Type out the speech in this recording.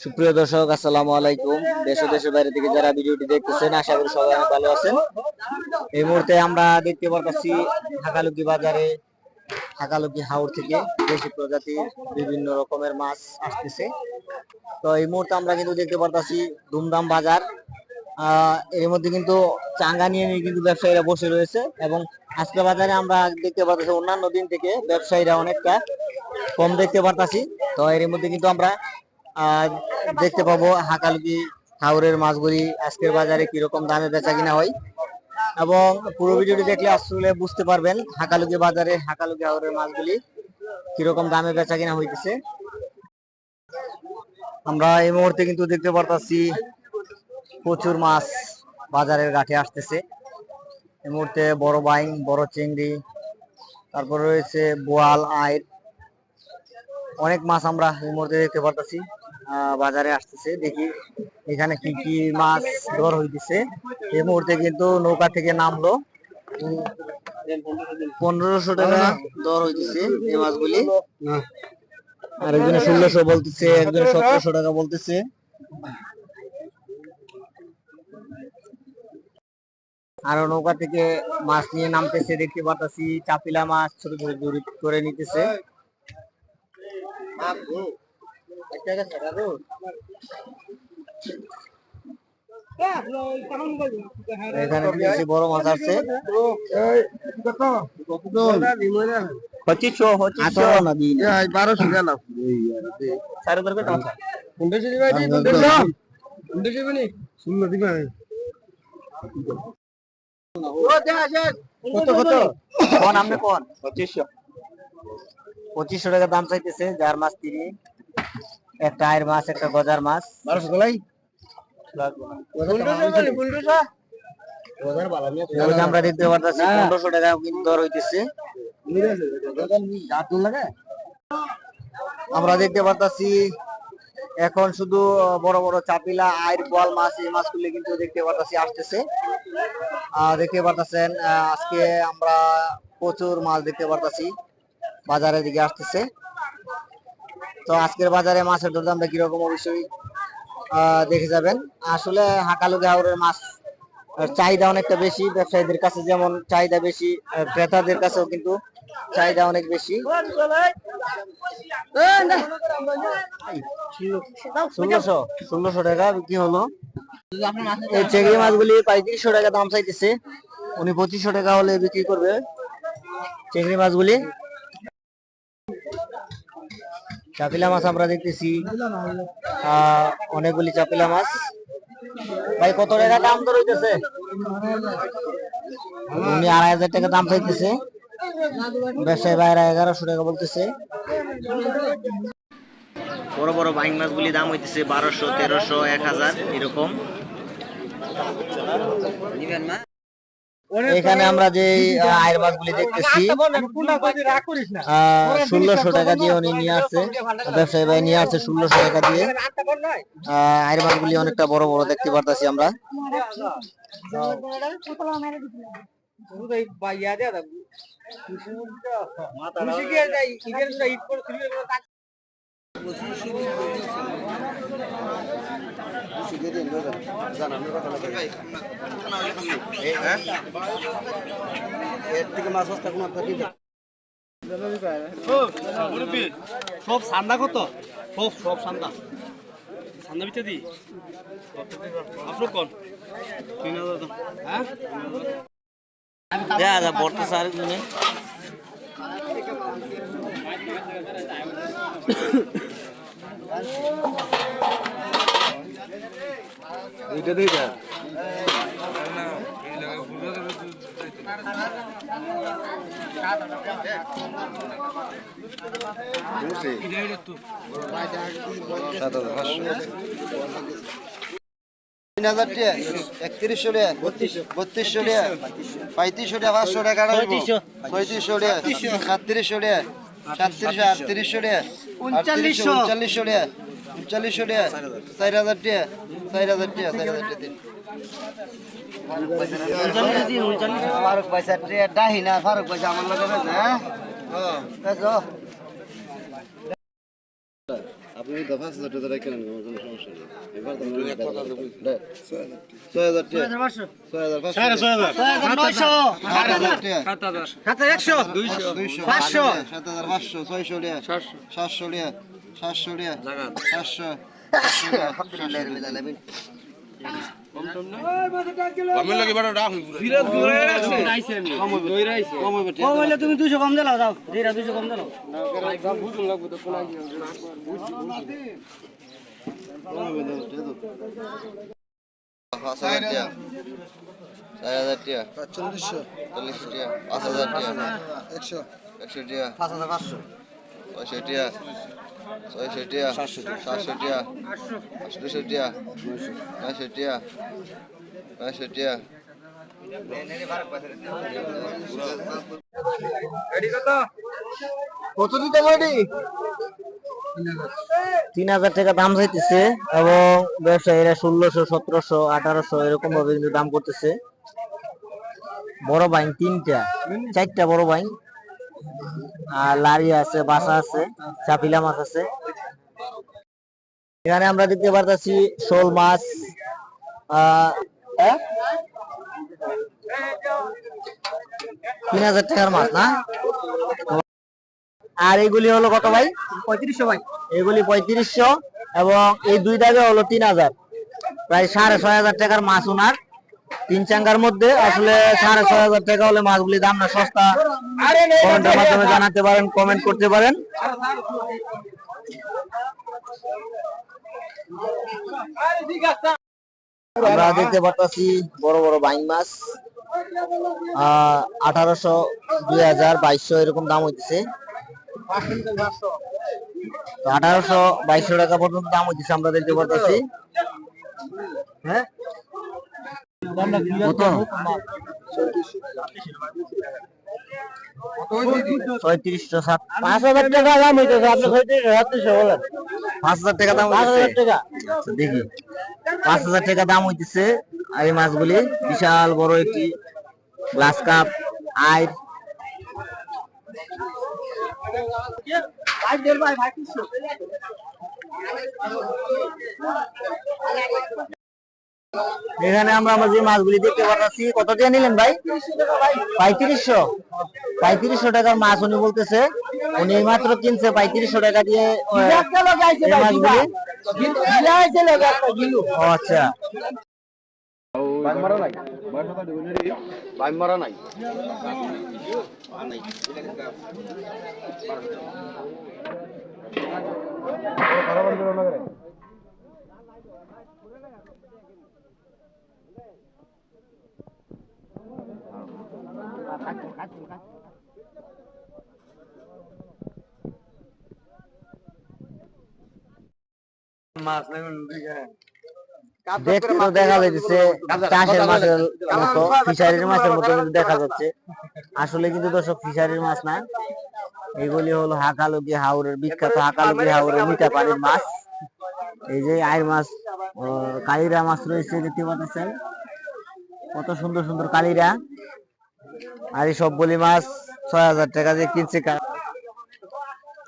সুপ্রিয় দর্শক, আসসালামু আলাইকুম। দেশ দেশের বাইরে থেকে যারা ভিডিওটি দেখতেছেন, আশা করি সবাই ভালো আছেন। এই মুহূর্তে আমরা দেখতে পারতেছি হাকালুকি বাজারে হাকালুকি হাওর থেকে দেশি প্রজাতির বিভিন্ন রকমের মাছ আসতেছে। তো এই মুহূর্তে আমরা কিন্তু দেখতে পারতেছি ধুমধাম বাজার। এর মধ্যে কিন্তু চাঙ্গা নিয়ে নিয়ে কিন্তু ব্যবসায়ীরা বসে রয়েছে এবং আজকে বাজারে আমরা দেখতে পারতেছি অন্যান্য দিন থেকে ব্যবসায়ীরা অনেকটা কম দেখতে পারতাছি। তো এর মধ্যে কিন্তু আমরা দেখতে পাবো হাকালুকি হাওরের মাছগুলি আজকের বাজারে কীরকম দামে বেচা কিনা হয়। এবং পুরো ভিডিওটি দেখলে আসলে বুঝতে পারবেন হাকালুকি বাজারে হাকালুকি হাওরের মাছগুলি কীরকম দামে বেচা কিনা হইতেছে। আমরা এই মুহূর্তে কিন্তু দেখতে পারতাছি প্রচুর মাছ বাজারের ঘাটে আসতেছে। এই মুহূর্তে বড় বাইং বড় চিংড়ি, তারপর রয়েছে বোয়াল আইর অনেক মাছ আমরা এই মুহূর্তে দেখতে পারতেছি। বাজারে আসতেছে, দেখি এখানে কি কি মাছ ধর হইতেছে। এই মুহূর্তে কিন্তু নৌকা থেকে নামলো। পনেরোশো টাকা দর হইতেছে এই মাছগুলি। আর একজনে ষোলোশো বলতেছে, একজনে সতেরোশো টাকা বলতেছে। আরও নৌকা থেকে মাছ নিয়ে নামতেছে, দেখতে পারতাছি, চাপিলা মাছ ছোট ছোট করে নিতেছে। এখানে বেশি বড় মাছ আছে পঁচিশশো পঁচিশশো। বারোশো গেল টাকা পনেরোশো দিবা পনেরোশো পনেরোশো শূন্য দিবা কত কত কোন আপনি কোন? পঁচিশশো। পঁচিশশো টাকা দাম চাইতেছে যার মাছ তিনি একটা আয়ের মাছ একটা গজার মাছ। বারোশো গলাই? আমরা দেখতে পারতেছি পনেরোশো টাকা কিন্তু দর হইতেছে। আমরা দেখতে পারতাছি এখন শুধু বড় বড় চাপিলা আয়ের বোয়াল মাছ এই মাছগুলি কিন্তু দেখতে পারতাছি আসতেছে। আহ, দেখতে পারতাছেন আজকে আমরা প্রচুর মাছ দেখতে পারতাছি বাজারের দিকে আসতেছে। তো আজকের বাজারে মাছের দরদামটা কীরকম অবশ্যই দেখে যাবেন। আসলে হাকালুকি হাওরের মাছ চাহিদা অনেকটা বেশি। ব্যবসায়ীদের কাছে যেমন চাহিদা বেশি ক্রেতাদের কাছেও কিন্তু চাহিদা অনেক বেশি। ষোলোশো। ষোলোশো টাকা বিক্রি হলো। এই চেংড়ি মাছগুলি পঁয়ত্রিশশো টাকা দাম চাইতেছে। উনি পঁচিশশো টাকা হলে বিক্রি করবে। চিংড়ি মাছগুলি চাপিলা মাছ আমরা দেখতেছি। অনেকগুলি চাপিলা মাছ। ভাই, কত টাকা দাম তো রইতেছে উনি আড়াই হাজার টাকা দাম চাইতেছে। ব্যবসায়ী ভাইরা এগারোশো টাকা বলতেছে। বড় বড় বাইং মাছগুলি দাম হইতেছে বারোশো, তেরোশো, এক হাজার, এরকম। এখানে আমরা যে আয়ের মাছগুলি দেখতেছি। ষোলোশো টাকা দিয়ে উনি নিয়ে আসছে। ব্যবসায়ী ভাই নিয়ে আসছে ষোলোশো টাকা দিয়ে। আহ, আয়ের মাছগুলি অনেকটা বড় বড় দেখতে পারতাছি আমরা। এর থেকে মাছ সস্তা কোনো সব সান্দা কত সব সব সান্দা সান্দা বিচে দি আপনার কোন তিন হাজার হ্যাঁ দেখা যায় বর্তমানে আরেকজনে দুইটা? দুইটা তিন হাজার টাকা একত্রিশশো টাকা বত্রিশশো টাকা পঁয়ত্রিশশো টাকা পাঁচশো টাকা সাতত্রিশশো টাকা সাতত্রিশশো আটত্রিশশো টাকা উনচল্লিশশো। উনচল্লিশশো টাকা উনচল্লিশশো টাকা চার হাজার টাকা চার হাজার টাকা চার হাজার টাকা ফারুক পয়সা ডাহি না ফারুক পয়সা আমার লগে হ্যাঁ? আপনি দফা পাঁচ হাজার টাকা কেনেন আমার কোনো সমস্যা নেই। এবার তো ছয় হাজার টাকা ছয় হাজার পাঁচশো। সাত হাজার। টাকা একশো। দুইশো। পাঁচশো। সাত হাজার পাঁচশো। ছয়শো টাকা সাতশো। টাকা সাতশো টাকা সাতশো। তুমি দুশো কম দিলাও যাও যেটা দুশো কম দিলাও চার হাজার টাকা। চল্লিশশো চল্লিশ টাকা। পাঁচ হাজার টাকা। একশো। একশো টাকা। পাঁচ হাজার পাঁচশো। ছয়শো টাকা। ছয়শো টাকা সাতশো টাকা আটশো টাকা নয়শো টাকা নয়শো টাকা কত দিতে পারি? তিন হাজার টাকা দাম চাইতেছে এবং ব্যবসায়ীরা ষোলোশো সতেরোশো আঠারোশো এরকম ভাবে কিন্তু দাম করতেছে। বড় বাইন তিনটা চারটা বড় বাইন। আর লারি আছে বাসা আছে চাপিলা মাছ আছে। এখানে আমরা দেখতে পারতেছি শোল মাছ? তিন হাজার টাকার মাছ না? আর এগুলি হলো কত ভাই? পঁয়ত্রিশশো ভাই। এগুলি পঁয়ত্রিশশো এবং এই দুই দাগে হলো তিন হাজার। প্রায় সাড়ে ছয় হাজার টাকার মাছ ওনার তিন চাঙ্গার মধ্যে আসলে সাড়ে ছয় হাজার টাকা হলে মাছগুলি দাম না সস্তা। কমেন্টের মাধ্যমে জানাতে পারেন কমেন্ট করতে পারেন। আমরা দেখতে পাচ্ছি বড় বড় বাইন মাছ। আঠারোশো, দুই হাজার, বাইশশো এরকম দাম হইতেছে। আঠারোশো, বাইশশো টাকা পর্যন্ত দাম হইতেছে, আমরা দেখতে পাচ্ছি হ্যাঁ? কত ছয়ত্রিশশো সাত। পাঁচ হাজার টাকা দাম হইতেছে আপনি ছয়ত্রিশ সাতত্রিশশো বলেন। পাঁচ হাজার টাকা দাম পাঁচ হাজার টাকা। আচ্ছা দেখি। পাঁচ হাজার টাকা দাম হইতেছে আর এই মাছগুলি। বিশাল বড় একটি গ্লাস কাপ আইর এখানে আমরা আমরা যে মাছগুলি দেখতে পাচ্ছি, কত দিয়ে নিলেন ভাই? পঁয়ত্রিশশো। পঁয়ত্রিশশো টাকার মাছ উনি বলতেছে। উনি মাত্র কিনছে পঁয়ত্রিশশো টাকা দিয়ে এই মাছগুলি। ও দেখতে দেখা যাচ্ছে চাষের মাছের মতো ফিশারির মাছের মতো দেখা যাচ্ছে। আসলে কিন্তু দর্শক ফিশারির মাছ না। এগুলি হলো হাকালুকি হাওরের বিখ্যাত হাকালুকি হাওরের মিঠা পানির মাছ। এই যে মাছ কালিরা মাছ রয়েছে দেখতে পাচ্ছেন। কত সুন্দর সুন্দর কালিরা। আর এই সব বলি মাছ ছয় হাজার টাকা দিয়ে কিনছে